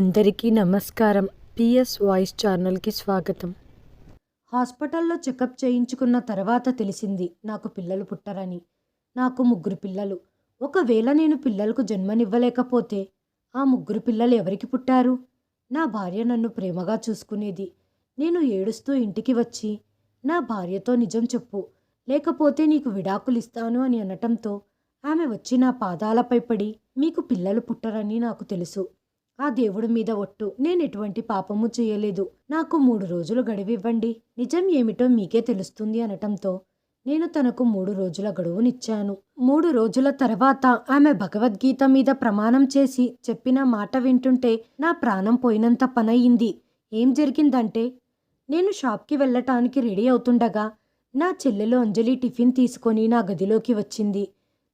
అందరికీ నమస్కారం. PS voice ఛానల్కి స్వాగతం. హాస్పిటల్లో చెకప్ చేయించుకున్న తర్వాత తెలిసింది నాకు పిల్లలు పుట్టరని. నాకు ముగ్గురు పిల్లలు. ఒకవేళ నేను పిల్లలకు జన్మనివ్వలేకపోతే ఆ ముగ్గురు పిల్లలు ఎవరికి పుట్టారు? నా భార్య నన్ను ప్రేమగా చూసుకునేది. నేను ఏడుస్తూ ఇంటికి వచ్చి నా భార్యతో నిజం చెప్పు లేకపోతే నీకు విడాకులు ఇస్తాను అని అనటంతో ఆమె వచ్చి నా పాదాలపై పడి మీకు పిల్లలు పుట్టరని నాకు తెలుసు. ఆ దేవుడి మీద ఒట్టు. నేను ఎటువంటి పాపము చేయలేదు. నాకు మూడు రోజులు గడువివ్వండి. నిజం ఏమిటో మీకే తెలుస్తుంది అనటంతో నేను తనకు మూడు రోజుల గడువునిచ్చాను. మూడు రోజుల తర్వాత ఆమె భగవద్గీత మీద ప్రమాణం చేసి చెప్పిన మాట వింటుంటే నా ప్రాణం పోయినంత పనయింది. ఏం జరిగిందంటే నేను షాప్కి వెళ్ళటానికి రెడీ అవుతుండగా నా చెల్లెలు అంజలి టిఫిన్ తీసుకొని నా గదిలోకి వచ్చింది.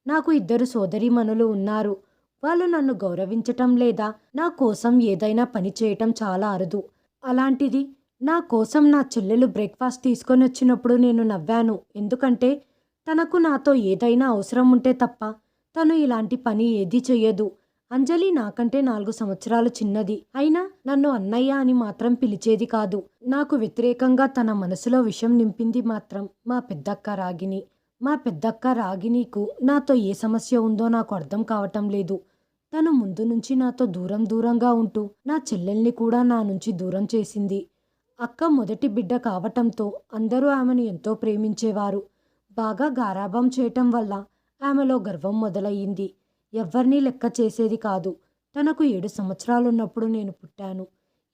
నాకు ఇద్దరు సోదరీమణులు ఉన్నారు. వాళ్ళు నన్ను గౌరవించటం లేదా నా కోసం ఏదైనా పని చేయటం చాలా అరుదు. అలాంటిది నా కోసం నా చెల్లెలు బ్రేక్ఫాస్ట్ తీసుకొని వచ్చినప్పుడు నేను నవ్వాను. ఎందుకంటే తనకు నాతో ఏదైనా అవసరం ఉంటే తప్ప తను ఇలాంటి పని ఏదీ చెయ్యదు. అంజలి నాకంటే నాలుగు సంవత్సరాలు చిన్నది. అయినా నన్ను అన్నయ్య అని మాత్రం పిలిచేది కాదు. నాకు వ్యతిరేకంగా తన మనసులో విషం నింపింది మాత్రం మా పెద్దక్క రాగిని మా పెద్దక్క రాగినీకు నాతో ఏ సమస్య ఉందో నాకు అర్థం కావటం లేదు. తను ముందు నుంచి నాతో దూరం దూరంగా ఉంటూ నా చెల్లెల్ని కూడా నా నుంచి దూరం చేసింది. అక్క మొదటి బిడ్డ కావటంతో అందరూ ఆమెను ఎంతో ప్రేమించేవారు. బాగా గారాభం చేయటం వల్ల ఆమెలో గర్వం మొదలయ్యింది. ఎవ్వరినీ లెక్క చేసేది కాదు. తనకు ఏడు సంవత్సరాలున్నప్పుడు నేను పుట్టాను.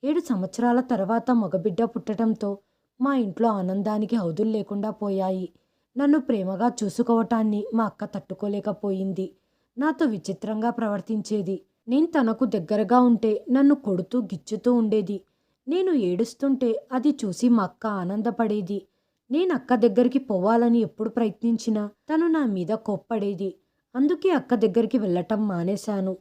ఏడు సంవత్సరాల తర్వాత మగబిడ్డ పుట్టడంతో మా ఇంట్లో ఆనందానికి హౌదులు లేకుండా పోయాయి. నన్ను ప్రేమగా చూసుకోవటాన్ని మా అక్క తట్టుకోలేకపోయింది. నాతో విచిత్రంగా ప్రవర్తించేది. నేను తనకు దగ్గరగా ఉంటే నన్ను కొడుతూ గిచ్చుతూ ఉండేది. నేను ఏడుస్తుంటే అది చూసి మా అక్క ఆనందపడేది. నేను అక్క దగ్గరికి పోవాలని ఎప్పుడు ప్రయత్నించినా తను నా మీద కోప్పడేది. అందుకే అక్క దగ్గరికి వెళ్ళటం మానేశాను.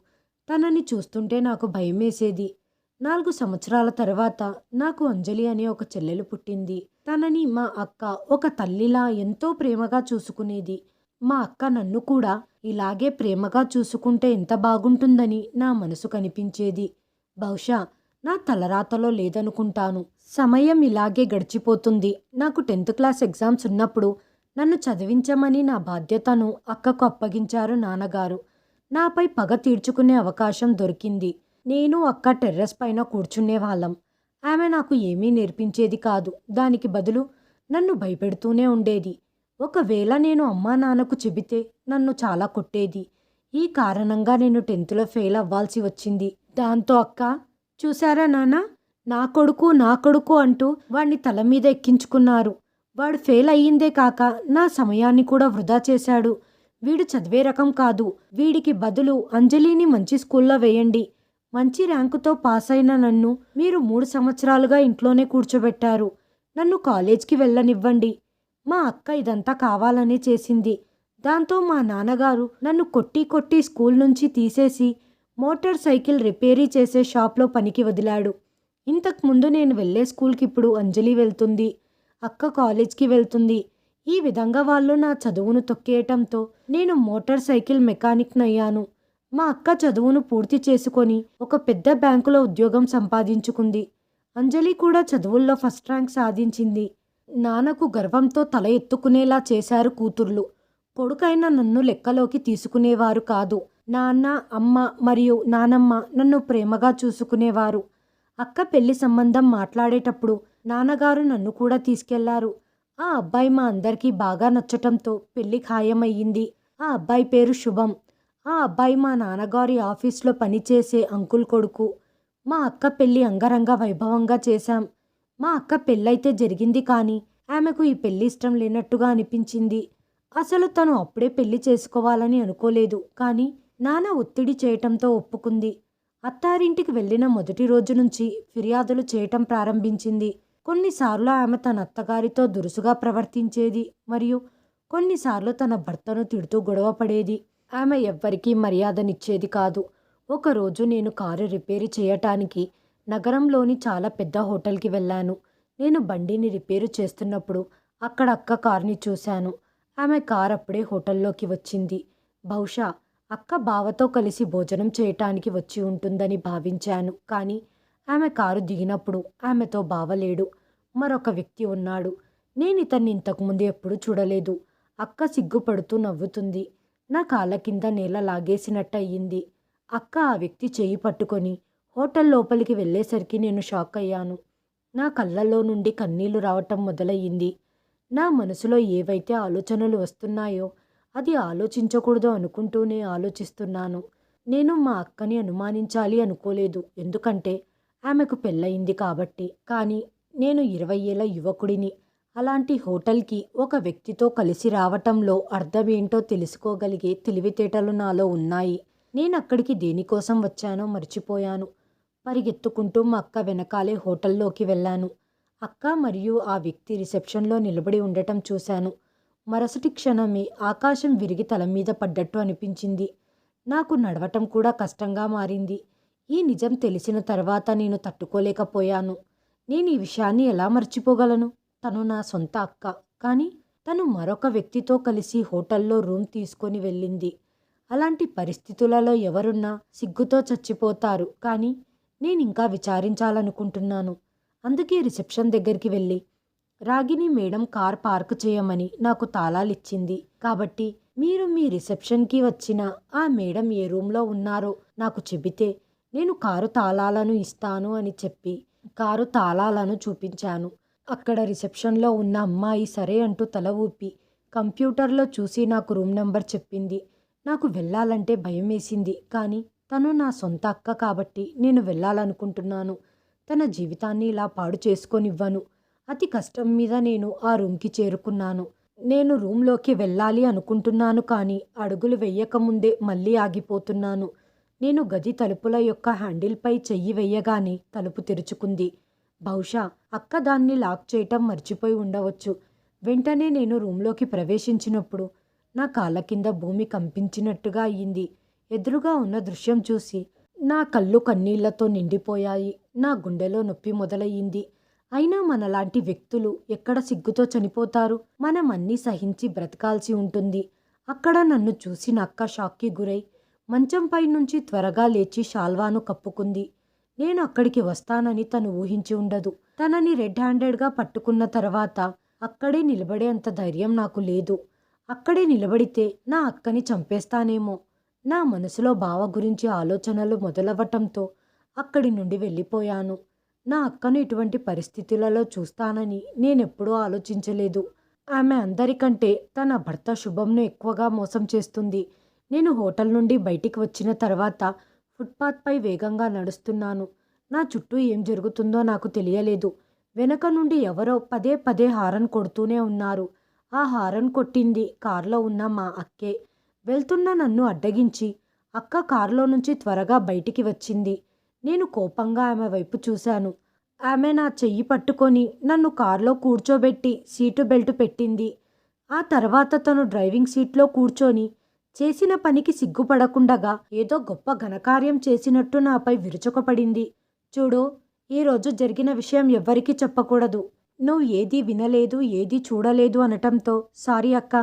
తనని చూస్తుంటే నాకు భయమేసేది. నాలుగు సంవత్సరాల తర్వాత నాకు అంజలి అనే ఒక చెల్లెలు పుట్టింది. తనని మా అక్క ఒక తల్లిలా ఎంతో ప్రేమగా చూసుకునేది. మా అక్క నన్ను కూడా ఇలాగే ప్రేమగా చూసుకుంటే ఎంత బాగుంటుందని నా మనసు కనిపించేది. బహుశా నా తలరాతలో లేదనుకుంటాను. సమయం ఇలాగే గడిచిపోతుంది. నాకు టెన్త్ క్లాస్ ఎగ్జామ్స్ ఉన్నప్పుడు నన్ను చదివించమని నా బాధ్యతను అక్కకు అప్పగించారు నాన్నగారు. నాపై పగ తీర్చుకునే అవకాశం దొరికింది. నేను అక్క టెర్రస్ పైన కూర్చునేవాళ్ళం. ఆమె నాకు ఏమీ నేర్పించేది కాదు. దానికి బదులు నన్ను భయపెడుతూనే ఉండేది. ఒకవేళ నేను అమ్మా నాన్నకు చెబితే నన్ను చాలా కొట్టేది. ఈ కారణంగా నేను టెన్త్లో ఫెయిల్ అవ్వాల్సి వచ్చింది. దాంతో అక్క చూసారా నాన్న? నా కొడుకు నా కొడుకు అంటూ వాణ్ణి తల మీద ఎక్కించుకున్నారు. వాడు ఫెయిల్ అయ్యిందే కాక నా సమయాన్ని కూడా వృధా చేశాడు. వీడు చదివే రకం కాదు. వీడికి బదులు అంజలిని మంచి స్కూల్లో వేయండి. మంచి ర్యాంకుతో పాస్ అయిన నన్ను మీరు మూడు సంవత్సరాలుగా ఇంట్లోనే కూర్చోబెట్టారు. నన్ను కాలేజ్కి వెళ్ళనివ్వండి. మా అక్క ఇదంతా కావాలనే చేసింది. దాంతో మా నాన్నగారు నన్ను కొట్టి కొట్టి స్కూల్ నుంచి తీసేసి మోటార్ సైకిల్ రిపేరీ చేసే షాప్లో పనికి వదిలాడు. ఇంతకుముందు నేను వెళ్ళే స్కూల్కి ఇప్పుడు అంజలి వెళ్తుంది. అక్క కాలేజ్కి వెళ్తుంది. ఈ విధంగా వాళ్ళు నా చదువును తొక్కేయటంతో నేను మోటార్ సైకిల్ మెకానిక్నయ్యాను. మా అక్క చదువును పూర్తి చేసుకొని ఒక పెద్ద బ్యాంకులో ఉద్యోగం సంపాదించుకుంది. అంజలి కూడా చదువుల్లో ఫస్ట్ ర్యాంక్ సాధించింది. నాన్నకు గర్వంతో తల ఎత్తుకునేలా చేశారు కూతుర్లు. కొడుకైన నన్ను లెక్కలోకి తీసుకునేవారు కాదు. నాన్న అమ్మ మరియు నానమ్మ నన్ను ప్రేమగా చూసుకునేవారు. అక్క పెళ్ళి సంబంధం మాట్లాడేటప్పుడు నాన్నగారు నన్ను కూడా తీసుకెళ్ళారు. ఆ అబ్బాయి మా అందరికీ బాగా నచ్చటంతో పెళ్ళి ఖాయమయ్యింది. ఆ అబ్బాయి పేరు శుభం. ఆ అబ్బాయి మా నాన్నగారి ఆఫీస్లో పనిచేసే అంకుల్ కొడుకు. మా అక్క పెళ్ళి అంగరంగ వైభవంగా చేశాం. మా అక్క పెళ్ళైతే జరిగింది కానీ ఆమెకు ఈ పెళ్ళి ఇష్టం లేనట్టుగా అనిపించింది. అసలు తను అప్పుడే పెళ్ళి చేసుకోవాలని అనుకోలేదు కానీ నాన్న ఒత్తిడి చేయటంతో ఒప్పుకుంది. అత్తారింటికి వెళ్ళిన మొదటి రోజు నుంచి ఫిర్యాదులు చేయటం ప్రారంభించింది. కొన్నిసార్లు ఆమె తన అత్తగారితో దురుసుగా ప్రవర్తించేది మరియు కొన్నిసార్లు తన భర్తను తిడుతూ గొడవ పడేది. ఆమె ఎవ్వరికీ మర్యాదనిచ్చేది కాదు. ఒకరోజు నేను కారు రిపేరు చేయటానికి నగరంలోని చాలా పెద్ద హోటల్కి వెళ్ళాను. నేను బండిని రిపేరు చేస్తున్నప్పుడు అక్కడ అక్క కారుని చూశాను. ఆమె కార్ అప్పుడే హోటల్లోకి వచ్చింది. బహుశా అక్క బావతో కలిసి భోజనం చేయటానికి వచ్చి ఉంటుందని భావించాను. కానీ ఆమె కారు దిగినప్పుడు ఆమెతో బావలేడు. మరొక వ్యక్తి ఉన్నాడు. నేను ఇతన్ని ఇంతకుముందు ఎప్పుడూ చూడలేదు. అక్క సిగ్గుపడుతూ నవ్వుతుంది. నా కాళ్ళ కింద నేల లాగేసినట్టు అయ్యింది అక్క ఆ వ్యక్తి చేయి పట్టుకొని హోటల్ లోపలికి వెళ్ళేసరికి నేను షాక్ అయ్యాను. నా కళ్ళల్లో నుండి కన్నీళ్ళు రావటం మొదలయ్యింది. నా మనసులో ఏవైతే ఆలోచనలు వస్తున్నాయో అది ఆలోచించకూడదు అనుకుంటూనే ఆలోచిస్తున్నాను. నేను మా అక్కని అనుమానించాలి అనుకోలేదు. ఎందుకంటే ఆమెకు పెళ్ళయింది కాబట్టి. కానీ నేను ఇరవై ఏళ్ళ యువకుడిని. అలాంటి హోటల్కి ఒక వ్యక్తితో కలిసి రావటంలో అర్థమేంటో తెలుసుకోగలిగే తెలివితేటలు నాలో ఉన్నాయి. నేను అక్కడికి దేనికోసం వచ్చానో మర్చిపోయాను. పరిగెత్తుకుంటూ మా అక్క వెనకాలే హోటల్లోకి వెళ్ళాను. అక్క మరియు ఆ వ్యక్తి రిసెప్షన్లో నిలబడి ఉండటం చూశాను. మరుసటి క్షణమే ఆకాశం విరిగి తల మీద పడ్డట్టు అనిపించింది. నాకు నడవటం కూడా కష్టంగా మారింది. ఈ నిజం తెలిసిన తర్వాత నేను తట్టుకోలేకపోయాను. నేను ఈ విషయాన్ని ఎలా మర్చిపోగలను? తను నా సొంత అక్క. కానీ తను మరొక వ్యక్తితో కలిసి హోటల్లో రూమ్ తీసుకొని వెళ్ళింది. అలాంటి పరిస్థితులలో ఎవరున్నా సిగ్గుతో చచ్చిపోతారు. కానీ నేను ఇంకా విచారించాలనుకుంటున్నాను. అందుకే రిసెప్షన్ దగ్గరికి వెళ్ళి రాగిని మేడం కార్ పార్క్ చేయమని నాకు తాళాలిచ్చింది. కాబట్టి మీరు మీ రిసెప్షన్కి వచ్చిన ఆ మేడం ఏ రూమ్లో ఉన్నారో నాకు చెబితే నేను కారు తాళాలను ఇస్తాను అని చెప్పి కారు తాళాలను చూపించాను. అక్కడ రిసెప్షన్లో ఉన్న అమ్మాయి సరే అంటూ తల ఊపి కంప్యూటర్లో చూసి నాకు రూమ్ నెంబర్ చెప్పింది. నాకు వెళ్ళాలంటే భయం వేసింది కానీ తను నా సొంత అక్క కాబట్టి నేను వెళ్ళాలనుకుంటున్నాను. తన జీవితాన్ని ఇలా పాడు చేసుకొనివ్వను. అతి కష్టం మీద నేను ఆ రూమ్కి చేరుకున్నాను. నేను రూమ్లోకి వెళ్ళాలి అనుకుంటున్నాను కానీ అడుగులు వెయ్యకముందే మళ్ళీ ఆగిపోతున్నాను. నేను గది తలుపుల యొక్క హ్యాండిల్పై చెయ్యి వెయ్యగానే తలుపు తెరుచుకుంది. బహుశా అక్క దాన్ని లాక్ చేయటం మర్చిపోయి ఉండవచ్చు. వెంటనే నేను రూమ్లోకి ప్రవేశించినప్పుడు నా కాళ్ళ కింద భూమి కంపించినట్టుగా అయ్యింది. ఎదురుగా ఉన్న దృశ్యం చూసి నా కళ్ళు కన్నీళ్ళతో నిండిపోయాయి. నా గుండెలో నొప్పి మొదలయ్యింది. అయినా మనలాంటి వ్యక్తులు ఎక్కడ సిగ్గుతో చనిపోతారు? మనం అన్నీ సహించి బ్రతకాల్సి ఉంటుంది. అక్కడ నన్ను చూసి నక్క షాక్కి గురై మంచంపై నుంచి త్వరగా లేచి షాల్వాను కప్పుకుంది. నేను అక్కడికి వస్తానని తను ఊహించి ఉండదు. తనని రెడ్ హ్యాండెడ్గా పట్టుకున్న తర్వాత అక్కడే నిలబడే అంత ధైర్యం నాకు లేదు. అక్కడే నిలబడితే నా అక్కని చంపేస్తానేమో. నా మనసులో బావ గురించి ఆలోచనలు మొదలవ్వటంతో అక్కడి నుండి వెళ్ళిపోయాను. నా అక్కను ఇటువంటి పరిస్థితులలో చూస్తానని నేనెప్పుడూ ఆలోచించలేదు. ఆమె అందరికంటే తన భర్త శుభంను ఎక్కువగా మోసం చేస్తుంది. నేను హోటల్ నుండి బయటికి వచ్చిన తర్వాత ఫుట్పాత్పై వేగంగా నడుస్తున్నాను. నా చుట్టూ ఏం జరుగుతుందో నాకు తెలియలేదు. వెనక నుండి ఎవరో పదే పదే హారన్ కొడుతూనే ఉన్నారు. ఆ హారన్ కొట్టింది కారులో ఉన్న మా అక్కే. వెళ్తున్న నన్ను అడ్డగించి అక్క కారులో నుంచి త్వరగా బయటికి వచ్చింది. నేను కోపంగా ఆమె వైపు చూశాను. ఆమె నా చెయ్యి పట్టుకొని నన్ను కారులో కూర్చోబెట్టి సీటు బెల్ట్ పెట్టింది. ఆ తర్వాత తను డ్రైవింగ్ సీట్లో కూర్చొని చేసిన పనికి సిగ్గుపడకుండగా ఏదో గొప్ప ఘనకార్యం చేసినట్టు నాపై విరుచుకపడింది. చూడు ఈరోజు జరిగిన విషయం ఎవ్వరికీ చెప్పకూడదు. నువ్వు ఏదీ వినలేదు ఏదీ చూడలేదు అనటంతో సారీ అక్క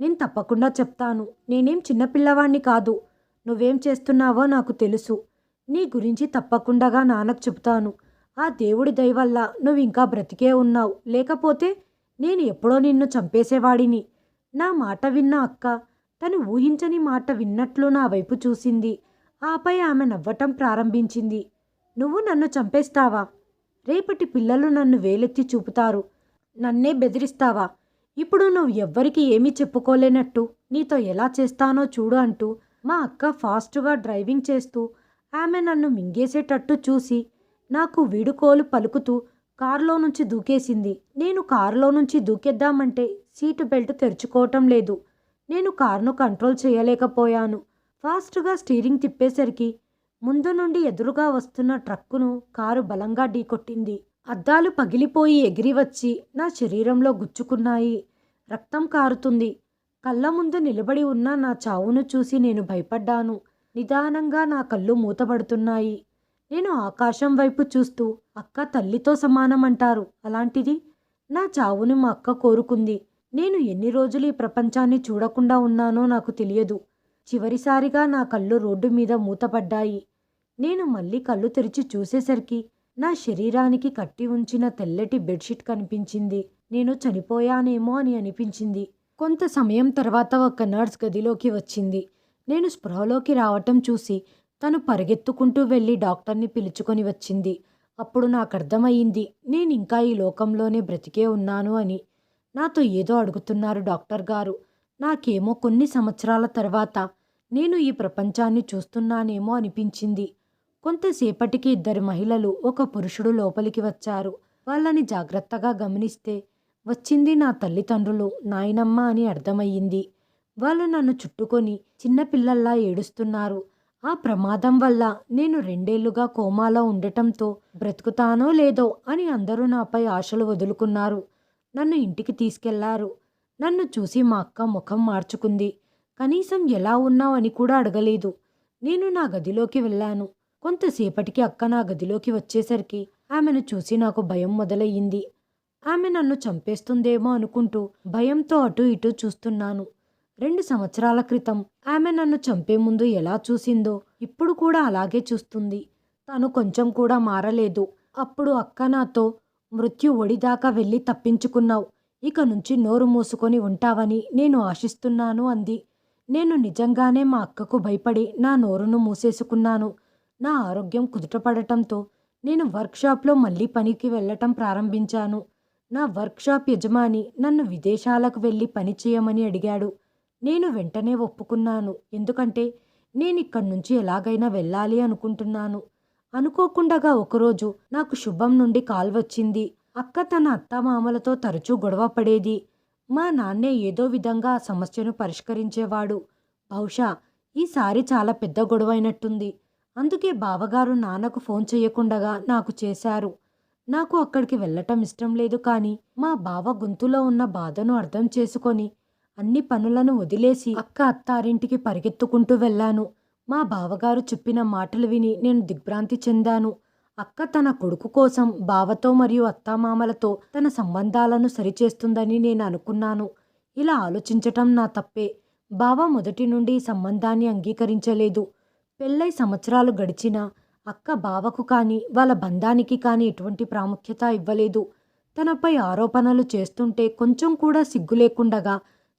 నేను తప్పకుండా చెప్తాను. నేనేం చిన్నపిల్లవాణ్ణి కాదు. నువ్వేం చేస్తున్నావో నాకు తెలుసు. నీ గురించి తప్పకుండా నాన్నకు చెప్తాను ఆ దేవుడి దయవల్ల నువ్వు ఇంకా బ్రతికే ఉన్నావు. లేకపోతే నేను ఎప్పుడో నిన్ను చంపేసేవాడిని. నా మాట విన్న అక్క. తను ఊహించని మాట విన్నట్లు నా వైపు చూసింది. ఆపై ఆమె నవ్వటం ప్రారంభించింది. నువ్వు నన్ను చంపేస్తావా? రేపటి పిల్లలు నన్ను వేలెత్తి చూపుతారు. నన్నే బెదిరిస్తావా? ఇప్పుడు నువ్వు ఎవ్వరికి ఏమీ చెప్పుకోలేనట్టు నీతో ఎలా చేస్తానో చూడు అంటూ మా అక్క ఫాస్ట్గా డ్రైవింగ్ చేస్తూ ఆమె నన్ను మింగేసేటట్టు చూసి నాకు వీడుకోలు పలుకుతూ కారులో నుంచి దూకేసింది. నేను కారులో నుంచి దూకేద్దామంటే సీటు బెల్ట్ తెరుచుకోవటం లేదు. నేను కారును కంట్రోల్ చేయలేకపోయాను. ఫాస్ట్గా స్టీరింగ్ తిప్పేసరికి ముందు నుండి ఎదురుగా వస్తున్న ట్రక్కును కారు బలంగా ఢీకొట్టింది. అద్దాలు పగిలిపోయి ఎగిరి వచ్చి నా శరీరంలో గుచ్చుకున్నాయి. రక్తం కారుతుంది. కళ్ళ ముందు నిలబడి ఉన్న నా చావును చూసి నేను భయపడ్డాను. నిదానంగా నా కళ్ళు మూతబడుతున్నాయి నేను ఆకాశం వైపు చూస్తూ అక్క తల్లితో సమానం అంటారు అలాంటిది నా చావును మా అక్క కోరుకుంది. నేను ఎన్ని రోజులు ఈ ప్రపంచాన్ని చూడకుండా ఉన్నానో నాకు తెలియదు. చివరిసారిగా నా కళ్ళు రోడ్డు మీద మూతపడ్డాయి. నేను మళ్ళీ కళ్ళు తెరిచి చూసేసరికి నా శరీరానికి కట్టి ఉంచిన తెల్లటి బెడ్షీట్ కనిపించింది. నేను చనిపోయానేమో అని అనిపించింది. కొంత సమయం తర్వాత ఒక నర్స్ గదిలోకి వచ్చింది. నేను స్పృహలోకి రావటం చూసి తను పరిగెత్తుకుంటూ వెళ్ళి డాక్టర్ని పిలుచుకొని వచ్చింది. అప్పుడు నాకు అర్థమయ్యింది నేను ఇంకా ఈ లోకంలోనే బ్రతికే ఉన్నాను అని. నాతో ఏదో అడుగుతున్నారు డాక్టర్ గారు. నాకేమో కొన్ని సంవత్సరాల తర్వాత నేను ఈ ప్రపంచాన్ని చూస్తున్నానేమో అనిపించింది. కొంతసేపటికి ఇద్దరు మహిళలు ఒక పురుషుడు లోపలికి వచ్చారు. వాళ్ళని జాగ్రత్తగా గమనిస్తే వచ్చింది నా తల్లిదండ్రులు నాయనమ్మ అని అర్థమయ్యింది. వాళ్ళు నన్ను చుట్టుకొని చిన్నపిల్లల్లా ఏడుస్తున్నారు. ఆ ప్రమాదం వల్ల నేను రెండేళ్ళుగా కోమాలో ఉండటంతో బ్రతుకుతానో లేదో అని అందరూ నాపై ఆశలు వదులుకున్నారు. నన్ను ఇంటికి తీసుకెళ్ళారు. నన్ను చూసి మా అక్క ముఖం మార్చుకుంది. కనీసం ఎలా ఉన్నావు? అని కూడా అడగలేదు. నేను నా గదిలోకి వెళ్ళాను. కొంతసేపటికి అక్క నా గదిలోకి వచ్చేసరికి ఆమెను చూసి నాకు భయం మొదలయ్యింది. ఆమె నన్ను చంపేస్తుందేమో అనుకుంటూ భయంతో అటు ఇటు చూస్తున్నాను. రెండు సంవత్సరాల క్రితం ఆమె నన్ను చంపే ముందు ఎలా చూసిందో ఇప్పుడు కూడా అలాగే చూస్తుంది. తను కొంచెం కూడా మారలేదు. అప్పుడు అక్క నాతో మృత్యు ఒడిదాకా వెళ్ళి తప్పించుకున్నావు. ఇక నుంచి నోరు మూసుకొని ఉంటావని నేను ఆశిస్తున్నాను అంది. నేను నిజంగానే మా అక్కకు భయపడి నా నోరును మూసేసుకున్నాను. నా ఆరోగ్యం కుదుటపడటంతో నేను వర్క్షాప్లో మళ్ళీ పనికి వెళ్ళటం ప్రారంభించాను. నా వర్క్షాప్ యజమాని నన్ను విదేశాలకు వెళ్ళి పని చేయమని అడిగాడు. నేను వెంటనే ఒప్పుకున్నాను. ఎందుకంటే నేను ఇక్కడి నుంచి ఎలాగైనా వెళ్ళాలి అనుకుంటున్నాను. అనుకోకుండగా ఒకరోజు నాకు శుభం నుండి కాల్ వచ్చింది. అక్క తన అత్తమామలతో తరచూ గొడవ పడేది. మా నాన్నే ఏదో విధంగా ఆ సమస్యను పరిష్కరించేవాడు. బహుశా ఈసారి చాలా పెద్ద గొడవైనట్టుంది. అందుకే బావగారు నాన్నకు ఫోన్ చేయకుండగా నాకు చేశారు. నాకు అక్కడికి వెళ్ళటం ఇష్టం లేదు కానీ మా బావ గొంతులో ఉన్న బాధను అర్థం చేసుకొని అన్ని పనులను వదిలేసి అక్క అత్తారింటికి పరిగెత్తుకుంటూ వెళ్ళాను. మా బావగారు చెప్పిన మాటలు విని నేను దిగ్భ్రాంతి చెందాను. అక్క తన కొడుకు కోసం బావతో మరియు అత్తామామలతో తన సంబంధాలను సరిచేస్తుందని నేను అనుకున్నాను. ఇలా ఆలోచించటం నా తప్పే. బావ మొదటి నుండి ఈ సంబంధాన్ని అంగీకరించలేదు. పెళ్ళై సంవత్సరాలు గడిచినా అక్క బావకు కానీ వాళ్ళ బంధానికి కానీ ఎటువంటి ప్రాముఖ్యత ఇవ్వలేదు. తనపై ఆరోపణలు చేస్తుంటే కొంచెం కూడా సిగ్గు లేకుండగా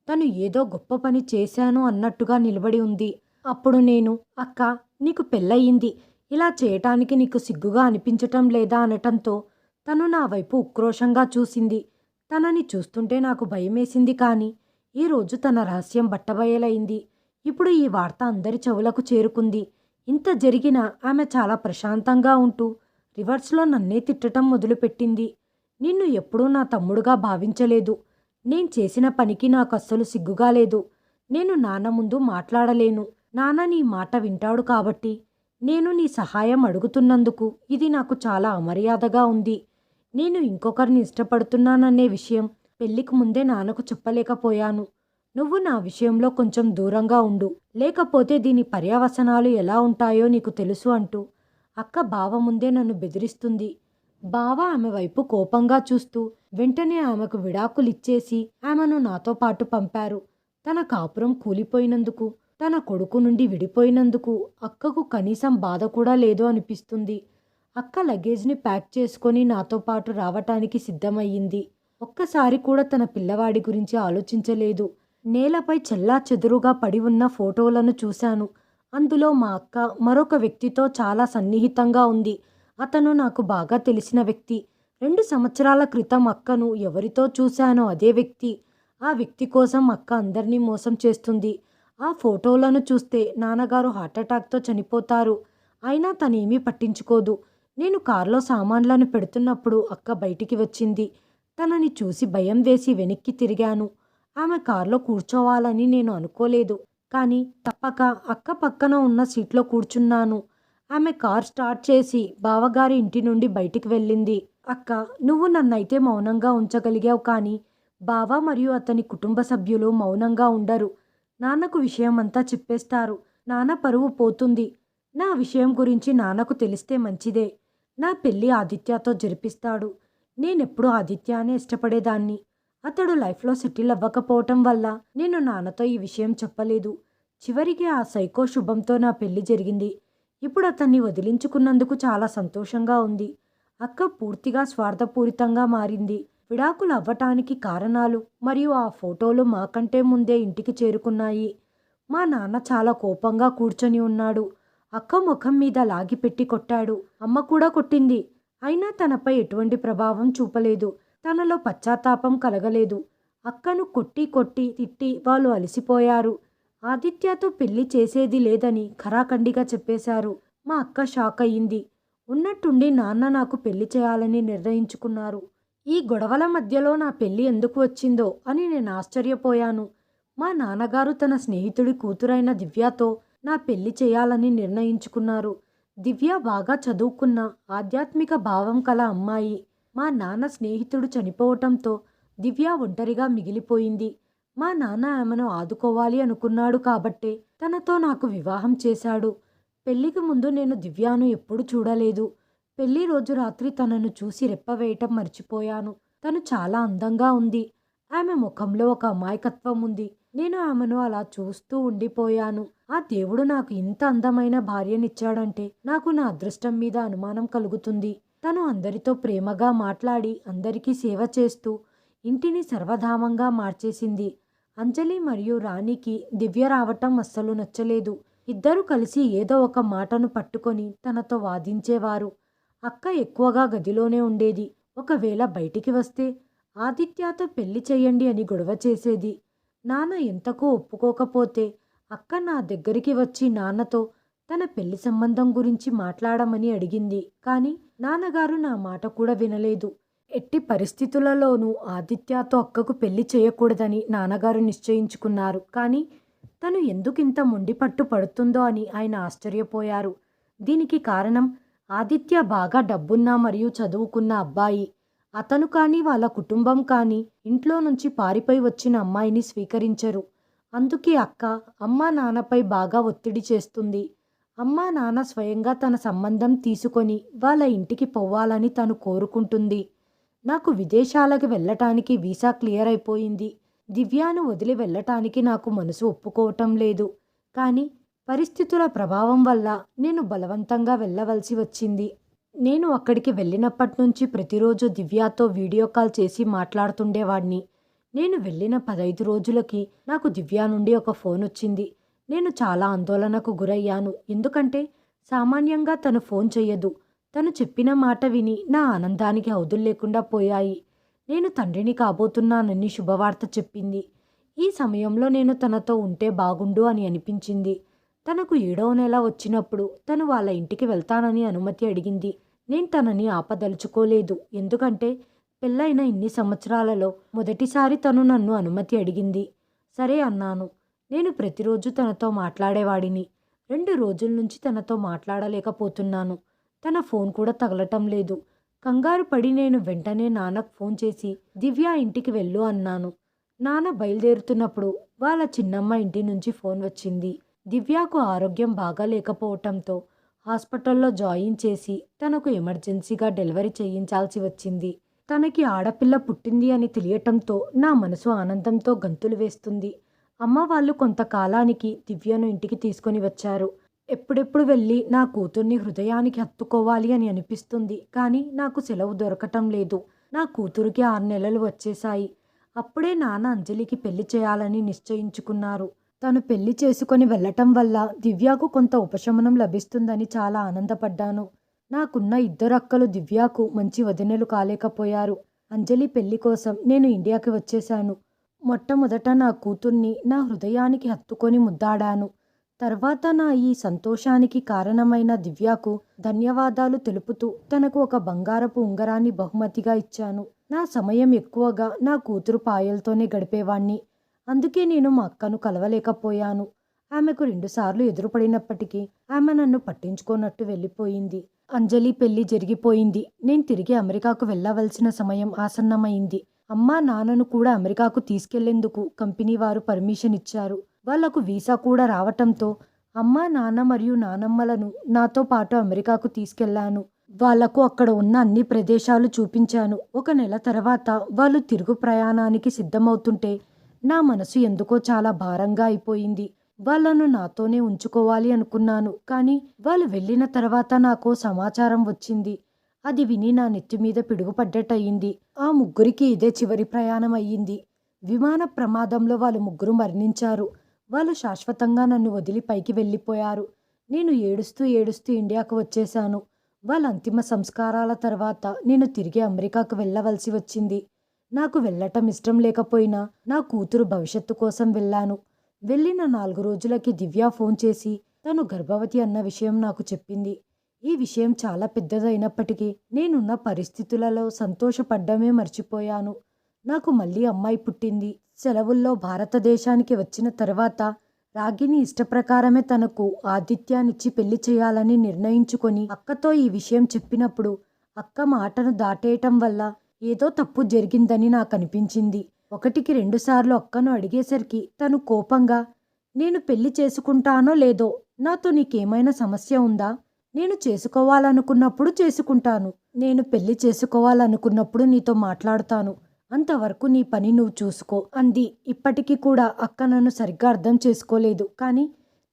తను ఏదో గొప్ప పని చేశాను అన్నట్టుగా నిలబడి ఉంది. అప్పుడు నేను అక్క నీకు పెళ్ళయింది. ఇలా చేయటానికి నీకు సిగ్గుగా అనిపించటం లేదా? అనటంతో తను నా వైపు ఉక్రోషంగా చూసింది. తనని చూస్తుంటే నాకు భయమేసింది కానీ ఈరోజు తన రహస్యం బట్టబయలైంది. ఇప్పుడు ఈ వార్త అందరి చెవులకు చేరుకుంది. ఇంత జరిగినా ఆమె చాలా ప్రశాంతంగా ఉంటూ రివర్స్లో నన్నే తిట్టటం మొదలుపెట్టింది. నిన్ను ఎప్పుడూ నా తమ్ముడుగా భావించలేదు. నేను చేసిన పనికి నాకు అస్సలు సిగ్గుగా లేదు. నేను నాన్న ముందు మాట్లాడలేను. నాన్న నీ మాట వింటాడు కాబట్టి నేను నీ సహాయం అడుగుతున్నందుకు ఇది నాకు చాలా అమర్యాదగా ఉంది. నేను ఇంకొకరిని ఇష్టపడుతున్నాననే విషయం పెళ్ళికి ముందే నాన్నకు చెప్పలేకపోయాను. నువ్వు నా విషయంలో కొంచెం దూరంగా ఉండు. లేకపోతే దీని పర్యవసనాలు ఎలా ఉంటాయో నీకు తెలుసు అంటూ అక్క బావ ముందే నన్ను బెదిరిస్తుంది. బావ ఆమె వైపు కోపంగా చూస్తూ వెంటనే ఆమెకు విడాకులిచ్చేసి ఆమెను నాతో పాటు పంపారు. తన కాపురం కూలిపోయినందుకు తన కొడుకు నుండి విడిపోయినందుకు అక్కకు కనీసం బాధ కూడా లేదు అనిపిస్తుంది. అక్క లగేజ్ని ప్యాక్ చేసుకొని నాతో పాటు రావటానికి సిద్ధమయ్యింది. ఒక్కసారి కూడా తన పిల్లవాడి గురించి ఆలోచించలేదు. నేలపై చెల్లా చెదురుగా పడి ఉన్న ఫోటోలను చూశాను. అందులో మా అక్క మరొక వ్యక్తితో చాలా సన్నిహితంగా ఉంది. అతను నాకు బాగా తెలిసిన వ్యక్తి. రెండు సంవత్సరాల క్రితం అక్కను ఎవరితో చూశానో అదే వ్యక్తి. ఆ వ్యక్తి కోసం అక్క అందరినీ మోసం చేస్తుంది. ఆ ఫోటోలను చూస్తే నాన్నగారు హార్ట్అటాక్తో చనిపోతారు. అయినా తనేమీ పట్టించుకోదు. నేను కారులో సామాన్లను పెడుతున్నప్పుడు అక్క బయటికి వచ్చింది. తనని చూసి భయం వేసి వెనక్కి తిరిగాను. ఆమె కారులో కూర్చోవాలని నేను అనుకోలేదు. కానీ తప్పక అక్క పక్కన ఉన్న సీట్లో కూర్చున్నాను. ఆమె కార్ స్టార్ట్ చేసి బావగారి ఇంటి నుండి బయటికి వెళ్ళింది. అక్క నువ్వు నన్నైతే మౌనంగా ఉంచగలిగావు కానీ బావ మరియు అతని కుటుంబ సభ్యులు మౌనంగా ఉండరు. నాన్నకు విషయం అంతా చెప్పేస్తారు. నాన్న పరువు పోతుంది. నా విషయం గురించి నాన్నకు తెలిస్తే మంచిదే. నా పెళ్ళి ఆదిత్యతో జరిపిస్తాడు. నేనెప్పుడు ఆదిత్యానే ఇష్టపడేదాన్ని. అతడు లైఫ్లో సెటిల్ అవ్వకపోవటం వల్ల నేను నాన్నతో ఈ విషయం చెప్పలేదు. చివరికి ఆ సైకో శుభంతో నా పెళ్ళి జరిగింది. ఇప్పుడు అతన్ని వదిలించుకున్నందుకు చాలా సంతోషంగా ఉంది. అక్క పూర్తిగా స్వార్థపూరితంగా మారింది. విడాకులు అవ్వటానికి కారణాలు మరియు ఆ ఫోటోలు మాకంటే ముందే ఇంటికి చేరుకున్నాయి. మా నాన్న చాలా కోపంగా కూర్చొని ఉన్నాడు. అక్క ముఖం మీద లాగిపెట్టి కొట్టాడు. అమ్మ కూడా కొట్టింది. అయినా తనపై ఎటువంటి ప్రభావం చూపలేదు. తనలో పశ్చాత్తాపం కలగలేదు. అక్కను కొట్టి కొట్టి తిట్టి వాళ్ళు అలసిపోయారు. ఆదిత్యతో పెళ్ళి చేసేది లేదని ఖరాఖండిగా చెప్పేశారు. మా అక్క షాక్ అయ్యింది ఉన్నట్టుండి నాన్న నాకు పెళ్ళి చేయాలని నిర్ణయించుకున్నారు. ఈ గొడవల మధ్యలో నా పెళ్ళి ఎందుకు వచ్చిందో అని నేను ఆశ్చర్యపోయాను. మా నాన్నగారు తన స్నేహితుడి కూతురైన దివ్యతో నా పెళ్ళి చేయాలని నిర్ణయించుకున్నారు. దివ్య బాగా చదువుకున్న ఆధ్యాత్మిక భావం కల అమ్మాయి. మా నాన్న స్నేహితుడు చనిపోవటంతో దివ్య ఒంటరిగా మిగిలిపోయింది. మా నాన్న ఆమెను ఆదుకోవాలి అనుకున్నాడు కాబట్టే తనతో నాకు వివాహం చేశాడు. పెళ్ళికి ముందు నేను దివ్యాను ఎప్పుడు చూడలేదు. పెళ్ళి రోజు రాత్రి తనను చూసి రెప్పవేయటం మర్చిపోయాను. తను చాలా అందంగా ఉంది. ఆమె ముఖంలో ఒక అమాయకత్వం ఉంది. నేను ఆమెను అలా చూస్తూ ఉండిపోయాను. ఆ దేవుడు నాకు ఇంత అందమైన భార్యనిచ్చాడంటే నాకు నా అదృష్టం మీద అనుమానం కలుగుతుంది. తను అందరితో ప్రేమగా మాట్లాడి అందరికీ సేవ చేస్తూ ఇంటిని సర్వధామంగా మార్చేసింది. అంజలి మరియు రాణికి దివ్య రావటం అస్సలు నచ్చలేదు. ఇద్దరు కలిసి ఏదో ఒక మాటను పట్టుకొని తనతో వాదించేవారు. అక్క ఎక్కువగా గదిలోనే ఉండేది. ఒకవేళ బయటికి వస్తే ఆదిత్యతో పెళ్ళి చేయండి అని గొడవ చేసేది. నాన్న ఎంతకు ఒప్పుకోకపోతే అక్క నా దగ్గరికి వచ్చి నాన్నతో తన పెళ్ళి సంబంధం గురించి మాట్లాడమని అడిగింది. కానీ నాన్నగారు నా మాట కూడా వినలేదు. ఎట్టి పరిస్థితులలోనూ ఆదిత్యతో అక్కకు పెళ్ళి చేయకూడదని నాన్నగారు నిశ్చయించుకున్నారు. కానీ తను ఎందుకింత మొండిపట్టు పడుతుందో అని ఆయన ఆశ్చర్యపోయారు. దీనికి కారణం ఆదిత్య బాగా డబ్బున్న మరియు చదువుకున్న అబ్బాయి. అతను కానీ వాళ్ళ కుటుంబం కానీ ఇంట్లో నుంచి పారిపోయి వచ్చిన అమ్మాయిని స్వీకరించరు. అందుకే అక్క అమ్మా నాన్నపై బాగా ఒత్తిడి చేస్తుంది. అమ్మా నాన్న స్వయంగా తన సంబంధం తీసుకొని వాళ్ళ ఇంటికి పోవాలని తను కోరుకుంటుంది. నాకు విదేశాలకు వెళ్ళటానికి వీసా క్లియర్ అయిపోయింది. దివ్యాను వదిలి వెళ్ళటానికి నాకు మనసు ఒప్పుకోవటం లేదు. కానీ పరిస్థితుల ప్రభావం వల్ల నేను బలవంతంగా వెళ్ళవలసి వచ్చింది. నేను అక్కడికి వెళ్ళినప్పటి నుంచి ప్రతిరోజు దివ్యాతో వీడియో కాల్ చేసి మాట్లాడుతుండేవాడిని. నేను వెళ్ళిన పదైదు రోజులకి నాకు దివ్య నుండి ఒక ఫోన్ వచ్చింది. నేను చాలా ఆందోళనకు గురయ్యాను. ఎందుకంటే సామాన్యంగా తను ఫోన్ చెయ్యదు. తను చెప్పిన మాట విని నా ఆనందానికి అవధులు లేకుండా పోయాయి. నేను తండ్రిని కాబోతున్నానని శుభవార్త చెప్పింది. ఈ సమయంలో నేను తనతో ఉంటే బాగుండు అని అనిపించింది. తనకు ఏడవ నెల వచ్చినప్పుడు తను వాళ్ళ ఇంటికి వెళ్తానని అనుమతి అడిగింది. నేను తనని ఆపదలుచుకోలేదు. ఎందుకంటే పెళ్ళైన ఇన్ని సంవత్సరాలలో మొదటిసారి తను నన్ను అనుమతి అడిగింది. సరే అన్నాను. నేను ప్రతిరోజు తనతో మాట్లాడేవాడిని. రెండు రోజుల నుంచి తనతో మాట్లాడలేకపోతున్నాను. తన ఫోన్ కూడా తగలటం లేదు. కంగారు పడి నేను వెంటనే నాన్నకు ఫోన్ చేసి దివ్య ఇంటికి వెళ్ళు అన్నాను. నాన్న బయలుదేరుతున్నప్పుడు వాళ్ళ చిన్నమ్మ ఇంటి నుంచి ఫోన్ వచ్చింది. దివ్యాకు ఆరోగ్యం బాగాలేకపోవటంతో హాస్పిటల్లో జాయిన్ చేసి తనకు ఎమర్జెన్సీగా డెలివరీ చేయించాల్సి వచ్చింది. తనకి ఆడపిల్ల పుట్టింది అని తెలియటంతో నా మనసు ఆనందంతో గంతులు వేస్తుంది. అమ్మ వాళ్ళు కొంతకాలానికి దివ్యను ఇంటికి తీసుకొని వచ్చారు. ఎప్పుడెప్పుడు వెళ్ళి నా కూతుర్ని హృదయానికి హత్తుకోవాలి అని అనిపిస్తుంది కానీ నాకు సెలవు దొరకటం లేదు. నా కూతురికి ఆరు నెలలు వచ్చేశాయి. అప్పుడే నాన్న అంజలికి పెళ్ళి చేయాలని నిశ్చయించుకున్నారు. తను పెళ్ళి చేసుకొని వెళ్ళటం వల్ల దివ్యకు కొంత ఉపశమనం లభిస్తుందని చాలా ఆనందపడ్డాను. నాకున్న ఇద్దరు అక్కలు దివ్యకు మంచి వదినలు కాలేకపోయారు. అంజలి పెళ్ళి కోసం నేను ఇండియాకి వచ్చేశాను. మొట్టమొదట నా కూతుర్ని నా హృదయానికి హత్తుకొని ముద్దాడాను. తర్వాత నా ఈ సంతోషానికి కారణమైన దివ్యకు ధన్యవాదాలు తెలుపుతూ తనకు ఒక బంగారపు ఉంగరాన్ని బహుమతిగా ఇచ్చాను. నా సమయం ఎక్కువగా నా కూతురు పాయలతోనే గడిపేవాణ్ణి. అందుకే నేను మా అక్కను కలవలేకపోయాను. ఆమెకు రెండుసార్లు ఎదురుపడినప్పటికీ ఆమె నన్ను పట్టించుకోనట్టు వెళ్ళిపోయింది. అంజలి పెళ్ళి జరిగిపోయింది. నేను తిరిగి అమెరికాకు వెళ్ళవలసిన సమయం ఆసన్నమైంది. అమ్మా నాన్నను కూడా అమెరికాకు తీసుకెళ్ళేందుకు కంపెనీ వారు పర్మిషన్ ఇచ్చారు. వాళ్ళకు వీసా కూడా రావటంతో అమ్మా నాన్న మరియు నానమ్మలను నాతో పాటు అమెరికాకు తీసుకెళ్ళాను. వాళ్ళకు అక్కడ ఉన్న అన్ని ప్రదేశాలు చూపించాను. ఒక నెల తర్వాత వాళ్ళు తిరుగు ప్రయాణానికి సిద్ధమవుతుంటే నా మనసు ఎందుకో చాలా భారంగా అయిపోయింది. వాళ్ళను నాతోనే ఉంచుకోవాలి అనుకున్నాను కానీ వాళ్ళు వెళ్ళిన తర్వాత నాకు సమాచారం వచ్చింది. అది విని నా నెత్తి మీద పిడుగుపడ్డట్టయింది. ఆ ముగ్గురికి ఇదే చివరి ప్రయాణం అయ్యింది. విమాన ప్రమాదంలో వాళ్ళు ముగ్గురు మరణించారు. వాళ్ళు శాశ్వతంగా నన్ను వదిలి పైకి వెళ్ళిపోయారు. నేను ఏడుస్తూ ఏడుస్తూ ఇండియాకు వచ్చేశాను. వాళ్ళ అంతిమ సంస్కారాల తర్వాత నేను తిరిగి అమెరికాకు వెళ్ళవలసి వచ్చింది. నాకు వెళ్ళటం ఇష్టం లేకపోయినా నా కూతురు భవిష్యత్తు కోసం వెళ్ళాను. వెళ్ళిన నాలుగు రోజులకి దివ్య ఫోన్ చేసి తను గర్భవతి అన్న విషయం నాకు చెప్పింది. ఈ విషయం చాలా పెద్దదైనప్పటికీ నేనున్న పరిస్థితులలో సంతోషపడ్డమే మర్చిపోయాను. నాకు మళ్ళీ అమ్మాయి పుట్టింది. సెలవుల్లో భారతదేశానికి వచ్చిన తర్వాత రాగిని ఇష్టప్రకారమే తనకు ఆతిథ్యాన్నిచ్చి పెళ్ళి చేయాలని నిర్ణయించుకొని అక్కతో ఈ విషయం చెప్పినప్పుడు అక్క మాటను దాటేయటం వల్ల ఏదో తప్పు జరిగిందని నాకు అనిపించింది ఒకటికి రెండుసార్లు అక్కను అడిగేసరికి తను కోపంగా నేను పెళ్ళి చేసుకుంటానో లేదో నాతో నీకేమైనా సమస్య ఉందా? నేను చేసుకోవాలనుకున్నప్పుడు చేసుకుంటాను. నేను పెళ్ళి చేసుకోవాలనుకున్నప్పుడు నీతో మాట్లాడుతాను. అంతవరకు నీ పని నువ్వు చూసుకో అంది. ఇప్పటికీ కూడా అక్క నన్ను సరిగ్గా అర్థం చేసుకోలేదు. కానీ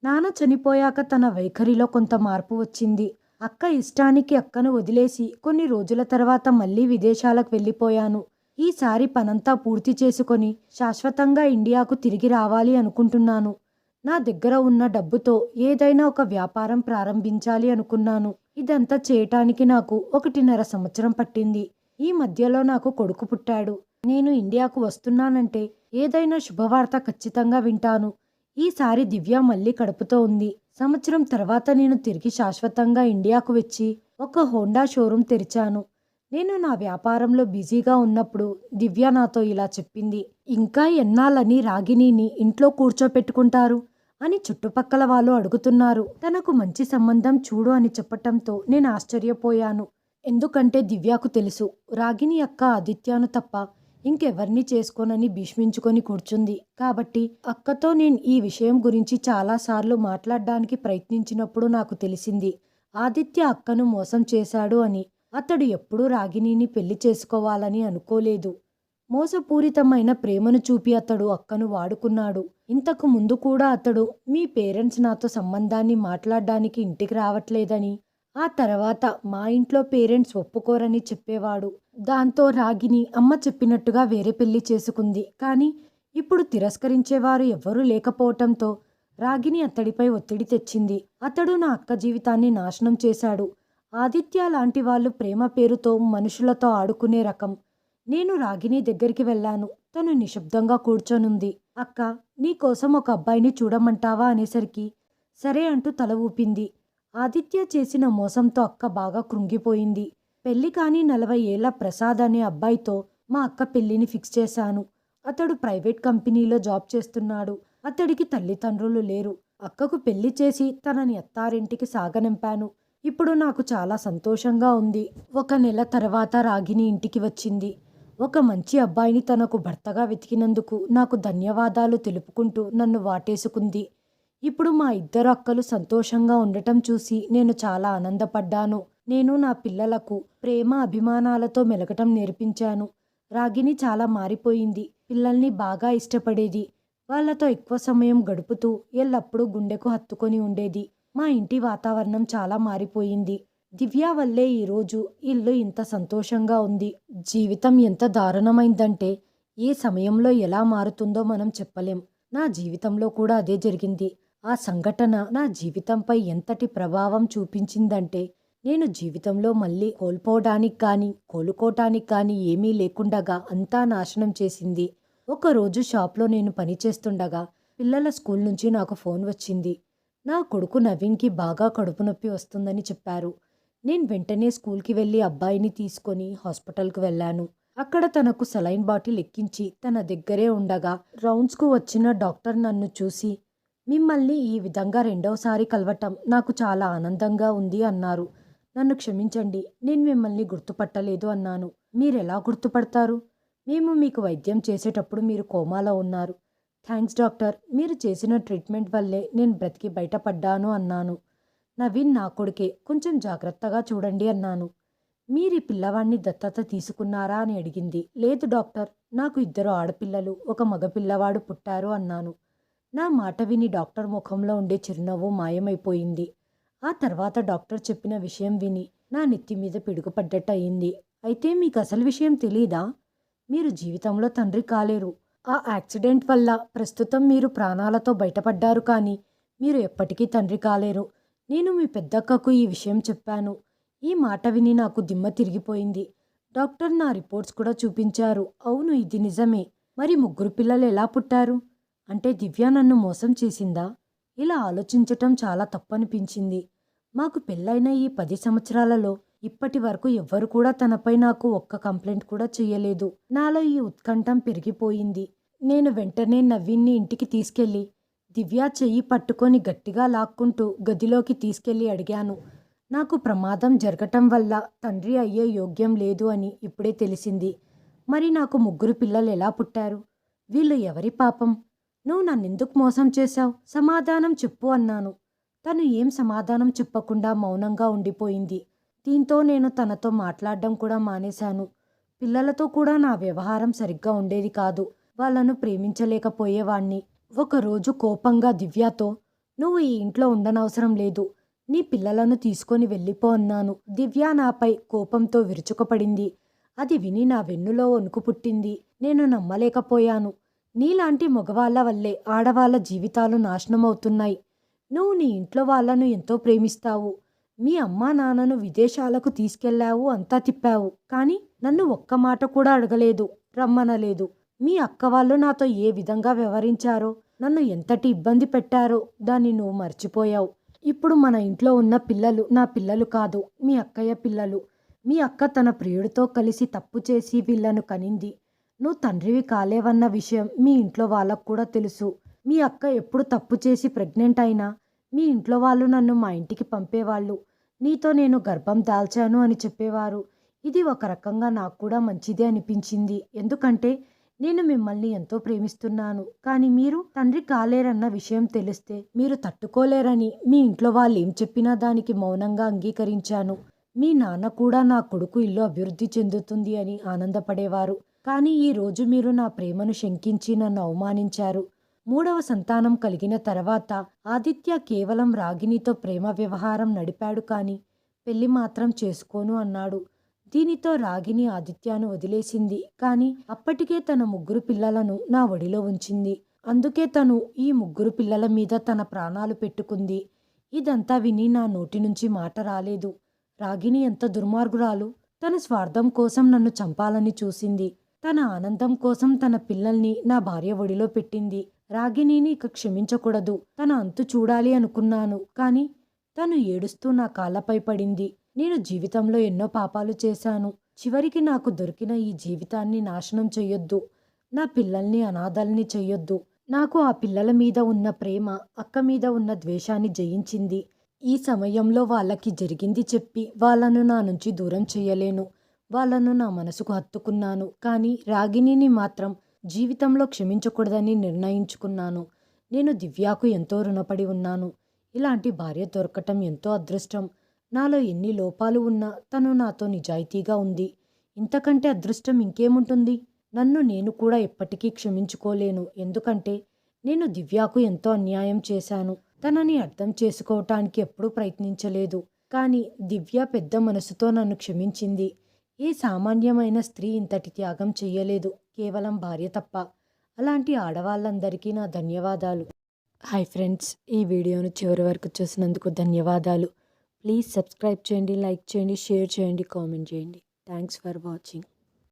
నాన్న చనిపోయాక తన వైఖరిలో కొంత మార్పు వచ్చింది. అక్క ఇష్టానికి అక్కను వదిలేసి కొన్ని రోజుల తర్వాత మళ్ళీ విదేశాలకు వెళ్ళిపోయాను. ఈసారి పనంతా పూర్తి చేసుకొని శాశ్వతంగా ఇండియాకు తిరిగి రావాలి అనుకుంటున్నాను. నా దగ్గర ఉన్న డబ్బుతో ఏదైనా ఒక వ్యాపారం ప్రారంభించాలి అనుకున్నాను. ఇదంతా చేయటానికి నాకు ఒకటిన్నర సంవత్సరం పట్టింది. ఈ మధ్యలో నాకు కొడుకు పుట్టాడు. నేను ఇండియాకు వస్తున్నానంటే ఏదైనా శుభవార్త ఖచ్చితంగా వింటాను. ఈసారి దివ్య మళ్ళీ కడుపుతో ఉంది. సంవత్సరం తర్వాత నేను తిరిగి శాశ్వతంగా ఇండియాకు వచ్చి ఒక హోండా షోరూం తెరిచాను. నేను నా వ్యాపారంలో బిజీగా ఉన్నప్పుడు దివ్య నాతో ఇలా చెప్పింది ఇంకా ఎన్నాళ్ళని రాగిణిని ఇంట్లో కూర్చోపెట్టుకుంటారు? అని చుట్టుపక్కల వాళ్ళు అడుగుతున్నారు. తనకు మంచి సంబంధం చూడు అని చెప్పటంతో నేను ఆశ్చర్యపోయాను. ఎందుకంటే దివ్యాకు తెలుసు రాగిణి అక్క ఆదిత్యాను తప్ప ఇంకెవరిని చేసుకోనని భీష్మించుకొని కూర్చుంది. కాబట్టి అక్కతో నేను ఈ విషయం గురించి చాలాసార్లు మాట్లాడడానికి ప్రయత్నించినప్పుడు నాకు తెలిసింది. ఆదిత్య అక్కను మోసం చేశాడు అని. అతడు ఎప్పుడూ రాగిణిని పెళ్ళి చేసుకోవాలని అనుకోలేదు. మోసపూరితమైన ప్రేమను చూపి అతడు అక్కను వాడుకున్నాడు. ఇంతకు ముందు కూడా అతడు మీ పేరెంట్స్ నాతో సంబంధాన్ని మాట్లాడడానికి ఇంటికి రావట్లేదని ఆ తర్వాత మా ఇంట్లో పేరెంట్స్ ఒప్పుకోరని చెప్పేవాడు. దాంతో రాగిని అమ్మ చెప్పినట్టుగా వేరే పెళ్ళి చేసుకుంది. కానీ ఇప్పుడు తిరస్కరించేవారు ఎవ్వరూ లేకపోవటంతో రాగిని అతడిపై ఒత్తిడి తెచ్చింది. అతడు నా అక్క జీవితాన్ని నాశనం చేశాడు. ఆదిత్య లాంటి వాళ్ళు ప్రేమ పేరుతో మనుషులతో ఆడుకునే రకం. నేను రాగిని దగ్గరికి వెళ్ళాను. తను నిశ్శబ్దంగా కూర్చొనుంది. అక్క నీకోసం ఒక అబ్బాయిని చూడమంటావా? అనేసరికి సరే అంటూ తల ఊపింది. ఆదిత్య చేసిన మోసంతో అక్క బాగా కృంగిపోయింది. పెళ్ళి కాని నలభై ఏళ్ళ ప్రసాద్ అనే అబ్బాయితో మా అక్క పెళ్ళిని ఫిక్స్ చేశాను. అతడు ప్రైవేట్ కంపెనీలో జాబ్ చేస్తున్నాడు. అతడికి తల్లిదండ్రులు లేరు. అక్కకు పెళ్ళి చేసి తనని అత్తారింటికి సాగనింపాను. ఇప్పుడు నాకు చాలా సంతోషంగా ఉంది. ఒక నెల తర్వాత రాగిని ఇంటికి వచ్చింది. ఒక మంచి అబ్బాయిని తనకు భర్తగా వెతికినందుకు నాకు ధన్యవాదాలు తెలుపుకుంటూ నన్ను వాటేసుకుంది. ఇప్పుడు మా ఇద్దరు అక్కలు సంతోషంగా ఉండటం చూసి నేను చాలా ఆనందపడ్డాను. నేను నా పిల్లలకు ప్రేమ అభిమానాలతో మెలగటం నేర్పించాను. రాగిని చాలా మారిపోయింది. పిల్లల్ని బాగా ఇష్టపడేది. వాళ్ళతో ఎక్కువ సమయం గడుపుతూ ఎల్లప్పుడూ గుండెకు హత్తుకొని ఉండేది. మా ఇంటి వాతావరణం చాలా మారిపోయింది. దివ్య వల్లే ఈరోజు ఇల్లు ఇంత సంతోషంగా ఉంది. జీవితం ఎంత దారుణమైందంటే ఏ సమయంలో ఎలా మారుతుందో మనం చెప్పలేం. నా జీవితంలో కూడా అదే జరిగింది. ఆ సంఘటన నా జీవితంపై ఎంతటి ప్రభావం చూపించిందంటే నేను జీవితంలో మళ్ళీ కోల్పోవడానికి కానీ కోలుకోవటానికి కానీ ఏమీ లేకుండగా అంతా నాశనం చేసింది. ఒకరోజు షాప్లో నేను పనిచేస్తుండగా పిల్లల స్కూల్ నుంచి నాకు ఫోన్ వచ్చింది. నా కొడుకు నవీన్కి బాగా కడుపు నొప్పి వస్తుందని చెప్పారు. నేను వెంటనే స్కూల్కి వెళ్ళి అబ్బాయిని తీసుకొని హాస్పిటల్కి వెళ్ళాను. అక్కడ తనకు సలైన్ బాటిల్ ఎక్కించి తన దగ్గరే ఉండగా రౌండ్స్కు వచ్చిన డాక్టర్ నన్ను చూసి మిమ్మల్ని ఈ విధంగా రెండవసారి కలవటం నాకు చాలా ఆనందంగా ఉంది అన్నారు. నన్ను క్షమించండి నేను మిమ్మల్ని గుర్తుపట్టలేదు అన్నాను. మీరెలా గుర్తుపడతారు? మేము మీకు వైద్యం చేసేటప్పుడు మీరు కోమాలో ఉన్నారు. థ్యాంక్స్ డాక్టర్ మీరు చేసిన ట్రీట్మెంట్ వల్లే నేను బ్రతికి బయటపడ్డాను అన్నాను. నవీన్ నా కొడుకే కొంచెం జాగ్రత్తగా చూడండి అన్నాను. మీరు ఈ పిల్లవాడిని దత్తత తీసుకున్నారా అని అడిగింది. లేదు డాక్టర్ నాకు ఇద్దరు ఆడపిల్లలు ఒక మగపిల్లవాడు పుట్టారు అన్నాను. నా మాట విని డాక్టర్ ముఖంలో ఉండే చిరునవ్వు మాయమైపోయింది. ఆ తర్వాత డాక్టర్ చెప్పిన విషయం విని నా నెత్తి మీద పిడుగుపడ్డట్టు అయింది. అయితే మీకు అసలు విషయం తెలీదా? మీరు జీవితంలో తండ్రి కాలేరు. ఆ యాక్సిడెంట్ వల్ల ప్రస్తుతం మీరు ప్రాణాలతో బయటపడ్డారు కానీ మీరు ఎప్పటికీ తండ్రి కాలేరు. నేను మీ పెద్దక్కకు ఈ విషయం చెప్పాను. ఈ మాట విని నాకు దిమ్మ తిరిగిపోయింది. డాక్టర్ నా రిపోర్ట్స్ కూడా చూపించారు. అవును ఇది నిజమే. మరి ముగ్గురు పిల్లలు ఎలా పుట్టారు? అంటే దివ్య నన్ను మోసం చేసిందా? ఇలా ఆలోచించటం చాలా తప్పనిపించింది. మాకు పెళ్ళైన ఈ పది సంవత్సరాలలో ఇప్పటి వరకు ఎవ్వరు కూడా తనపై నాకు ఒక్క కంప్లైంట్ కూడా చేయలేదు నాలో ఈ ఉత్కంఠం పెరిగిపోయింది. నేను వెంటనే నవీన్ని ఇంటికి తీసుకెళ్ళి దివ్య చెయ్యి పట్టుకొని గట్టిగా లాక్కుంటూ గదిలోకి తీసుకెళ్ళి అడిగాను. నాకు ప్రమాదం జరగటం వల్ల తండ్రి అయ్యే యోగ్యం లేదు అని ఇప్పుడే తెలిసింది. మరి నాకు ముగ్గురు పిల్లలు ఎలా పుట్టారు? వీళ్ళు ఎవరి పాపం? నువ్వు నన్నెందుకు మోసం చేశావు? సమాధానం చెప్పు అన్నాను. తను ఏం సమాధానం చెప్పకుండా మౌనంగా ఉండిపోయింది. దీంతో నేను తనతో మాట్లాడడం కూడా మానేశాను. పిల్లలతో కూడా నా వ్యవహారం సరిగ్గా ఉండేది కాదు. వాళ్ళను ప్రేమించలేకపోయేవాణ్ణి. ఒకరోజు కోపంగా దివ్యతో నువ్వు ఈ ఇంట్లో ఉండనవసరం లేదు. నీ పిల్లలను తీసుకొని వెళ్ళిపో అన్నాను. దివ్య నాపై కోపంతో విరుచుకుపడింది. అది విని నా వెన్నులో వణుకు పుట్టింది. నేను నమ్మలేకపోయాను. నీలాంటి మగవాళ్ళ వల్లే ఆడవాళ్ళ జీవితాలు నాశనమవుతున్నాయి. నువ్వు నీ ఇంట్లో వాళ్ళను ఎంతో ప్రేమిస్తావు. మీ అమ్మా నాన్నను విదేశాలకు తీసుకెళ్ళావు అంతా తిప్పావు. కానీ నన్ను ఒక్క మాట కూడా అడగలేదు రమ్మనలేదు. మీ అక్క వాళ్ళు నాతో ఏ విధంగా వ్యవహరించారో నన్ను ఎంతటి ఇబ్బంది పెట్టారో దాన్ని నువ్వు మర్చిపోయావు. ఇప్పుడు మన ఇంట్లో ఉన్న పిల్లలు నా పిల్లలు కాదు మీ అక్కయ్య పిల్లలు. మీ అక్క తన ప్రియుడితో కలిసి తప్పు చేసి వీళ్ళను కనింది. నువ్వు తండ్రివి కాలేవన్న విషయం మీ ఇంట్లో వాళ్ళకు కూడా తెలుసు. మీ అక్క ఎప్పుడు తప్పు చేసి ప్రెగ్నెంట్ అయినా మీ ఇంట్లో వాళ్ళు నన్ను మా ఇంటికి పంపేవాళ్ళు. నీతో నేను గర్భం దాల్చాను అని చెప్పేవారు. ఇది ఒక రకంగా నాకు కూడా మంచిదే అనిపించింది. ఎందుకంటే నేను మిమ్మల్ని ఎంతో ప్రేమిస్తున్నాను. కానీ మీరు తండ్రి కాలేరన్న విషయం తెలిస్తే మీరు తట్టుకోలేరని మీ ఇంట్లో వాళ్ళు ఏం చెప్పినా దానికి మౌనంగా అంగీకరించాను. మీ నాన్న కూడా నా కొడుకు ఇల్లు అభివృద్ధి చెందుతుంది అని ఆనందపడేవారు. కానీ ఈ రోజు మీరు నా ప్రేమను శంకించి నన్ను అవమానించారు. మూడవ సంతానం కలిగిన తర్వాత ఆదిత్య కేవలం రాగినితో ప్రేమ వ్యవహారం నడిపాడు కానీ పెళ్ళి మాత్రం చేసుకోను అన్నాడు. దీనితో రాగిని ఆదిత్యను వదిలేసింది కానీ అప్పటికే తన ముగ్గురు పిల్లలను నా ఒడిలో ఉంచింది. అందుకే తను ఈ ముగ్గురు పిల్లల మీద తన ప్రాణాలు పెట్టుకుంది. ఇదంతా విని నా నోటి నుంచి మాట రాలేదు. రాగిని ఎంత దుర్మార్గురాలు! తన స్వార్థం కోసం నన్ను చంపాలని చూసింది. తన ఆనందం కోసం తన పిల్లల్ని నా భార్య ఒడిలో పెట్టింది. రాగిణిని ఇక క్షమించకూడదు. తన అంతు చూడాలి అనుకున్నాను. కానీ తను ఏడుస్తూ నా కాళ్ళపై పడింది. నేను జీవితంలో ఎన్నో పాపాలు చేశాను. చివరికి నాకు దొరికిన ఈ జీవితాన్ని నాశనం చెయ్యొద్దు. నా పిల్లల్ని అనాథల్ని చెయ్యొద్దు. నాకు ఆ పిల్లల మీద ఉన్న ప్రేమ అక్క మీద ఉన్న ద్వేషాన్ని జయించింది. ఈ సమయంలో వాళ్ళకి జరిగింది చెప్పి వాళ్ళను నా నుంచి దూరం చేయలేను వాళ్ళను నా మనసుకు హత్తుకున్నాను. కానీ రాగిణిని మాత్రం జీవితంలో క్షమించకూడదని నిర్ణయించుకున్నాను. నేను దివ్యాకు ఎంతో రుణపడి ఉన్నాను. ఇలాంటి భార్య దొరకటం ఎంతో అదృష్టం. నాలో ఎన్ని లోపాలు ఉన్నా తను నాతో నిజాయితీగా ఉంది. ఇంతకంటే అదృష్టం ఇంకేముంటుంది? నన్ను నేను కూడా ఎప్పటికీ క్షమించుకోలేను. ఎందుకంటే నేను దివ్యాకు ఎంతో అన్యాయం చేశాను. తనని అర్థం చేసుకోవటానికి ఎప్పుడూ ప్రయత్నించలేదు. కానీ దివ్య పెద్ద మనసుతో నన్ను క్షమించింది. ఏ సామాన్యమైన స్త్రీ ఇంతటి త్యాగం చెయ్యలేదు. కేవలం భార్య తప్ప. అలాంటి ఆడవాళ్ళందరికీ నా ధన్యవాదాలు. హాయ్ ఫ్రెండ్స్ ఈ వీడియోను చివరి వరకు చూసినందుకు ధన్యవాదాలు. ప్లీజ్ సబ్స్క్రైబ్ చేయండి లైక్ చేయండి షేర్ చేయండి కామెంట్ చేయండి. Thanks for watching.